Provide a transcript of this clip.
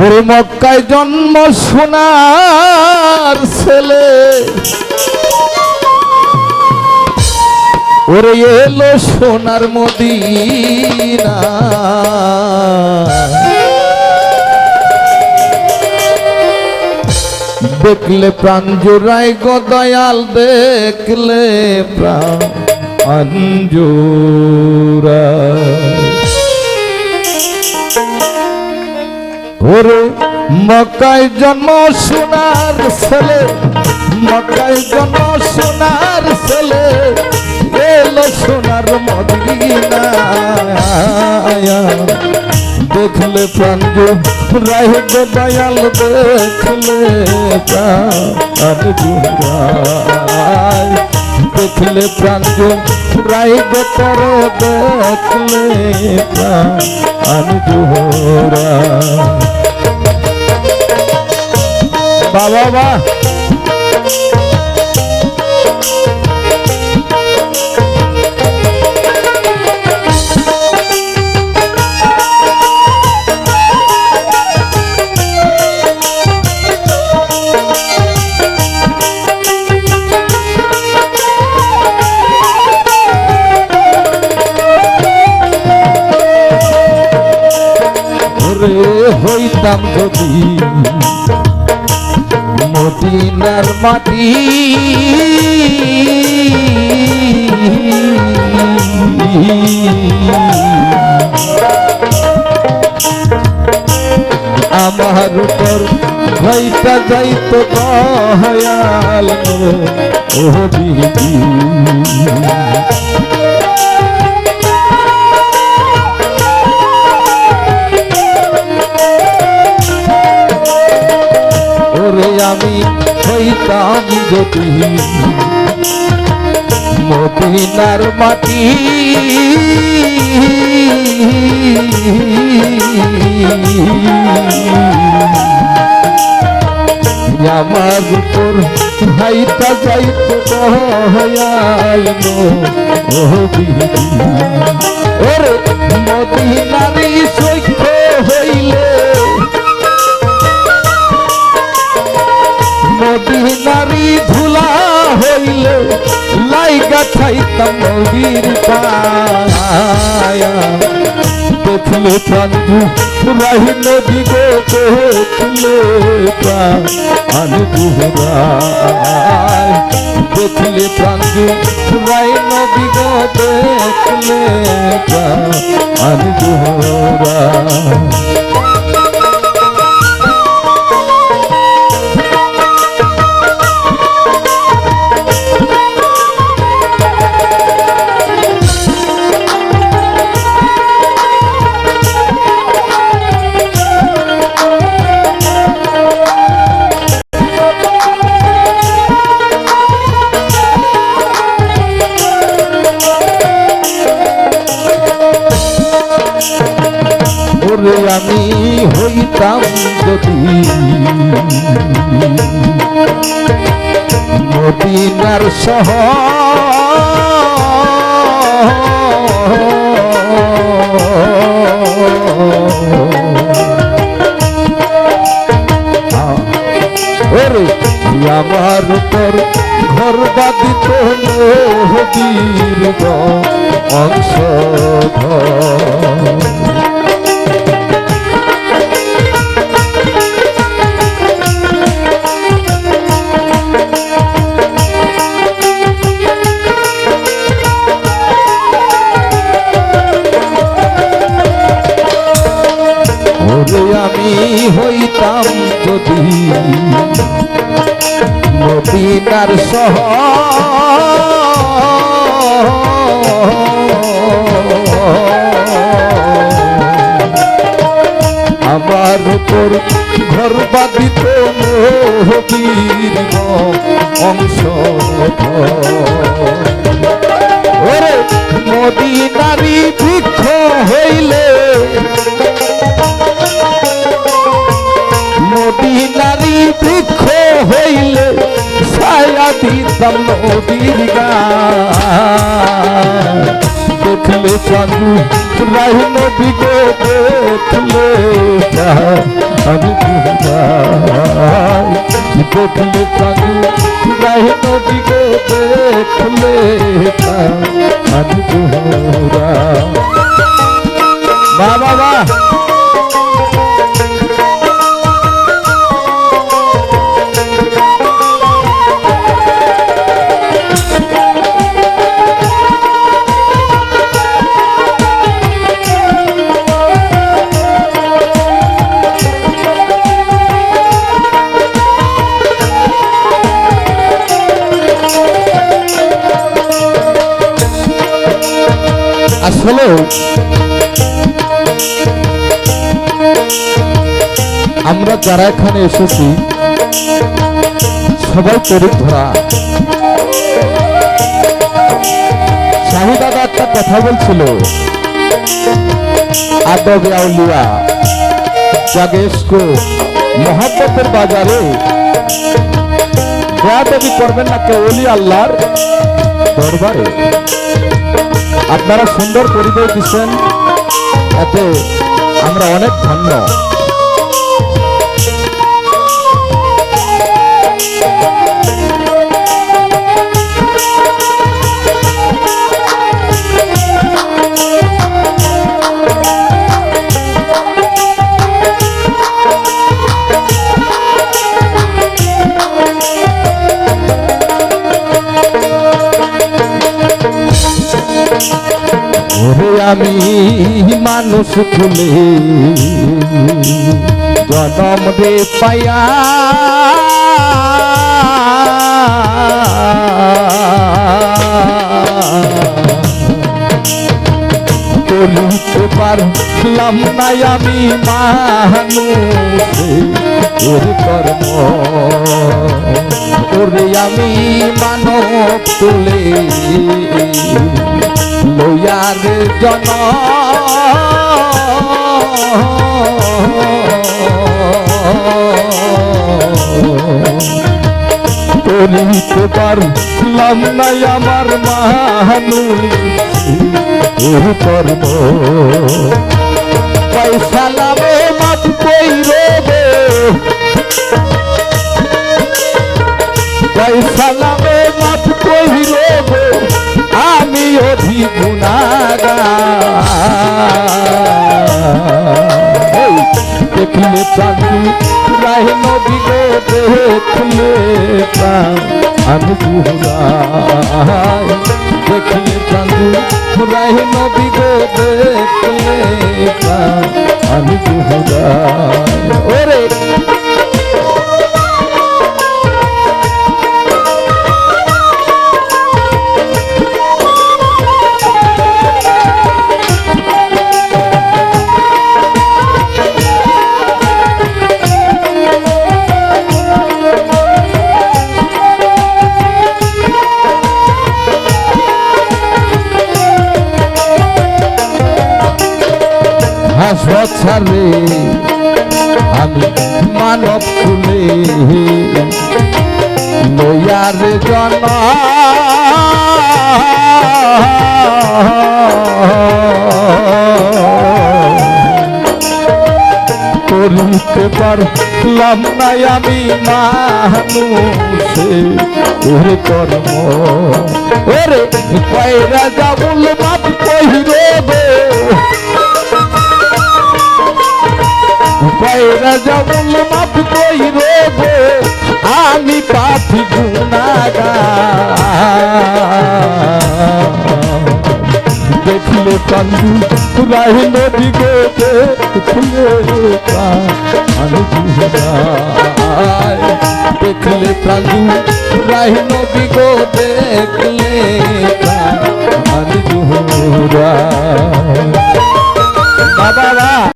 ওরে মক্কায় জন্ম সোনার ছেলে। ওরে এলো সোনার মদিনা। দেখলে প্রাণ জোড়াই গো দয়াল, দেখলে প্রাণ জোড়ায় ওরে মকায় জন্ম সোনার ছেলে মকায় জন্ম সোনার ছেলে এলো সোনার মদিনা। দেখলে প্রাণ গো দয়াল, দেখলে প্রাণ জুড়ায় দেখলে প্রাণ গো তর দেখলে প্রাণ জুড়ায় বাবা বা হইতাম যদি। মদিনার মাটি। আমার উপর ভয়টা যাইতো দয়াল ও বিবি আমি হইতাম যদি মদিনার মাটি। আমার উপর হাইতা যাইত খাইতাম নবীর পায়া দেখলে প্রাণু রাহি নদী গো দেখলে বুহরায় দেখলে প্রাণু রাই নদী গো দেখলে প্রাণ আমি হইতাম যদি মদিনার সহ হইতাম যদি। মদিনার সহ আমার উপর ঘর বাদিত অংশ দেখলে চাঁদু রাই নদী গো দেখলে আমি দেখলে চাঁদু রাই নদী গো দেখলে আমি বাবা বাহ। যারা এখানে এসেছি, সবাই তরুণ ধরা। শাহু দাদা একটা কথা বলছিল, আদব আউলিয়া জাগেশকো মোহাম্মতের বাজারে। দয়াদবি করবেন না কেউ অলি আল্লাহর দরবারে। আপনারা সুন্দর পরিবেশ দিচ্ছেন, এতে আমরা অনেক ধন্য। আমি মানুষ খুলে জনম রে পায়া। বলিতে পারলাম না আমি মানুষ কর্ম। ওরে আমি মানব তুলে। লয়ার জন পারলাম না আমার ওর কর্ম পয়সা লাভে মাপ কই রে পয়সা লাভে মাপ কই রায় নদী গো দেখলে আমি গুহাই দেখলে চাঁদু আমি গুহাই লয়ার জন করিতে পারলাম না আমি মানুষে, ওর কর্ম। ওরে কয়রা যাবুল বাপ কহিরে কয়রা যাবুল বাপ কহিরে আমি পাপি দেখলে কান্দু রাহি নদী গো দেখলে আমি দেখলে কান্দু রাহি নদী গো দেখলে বাবা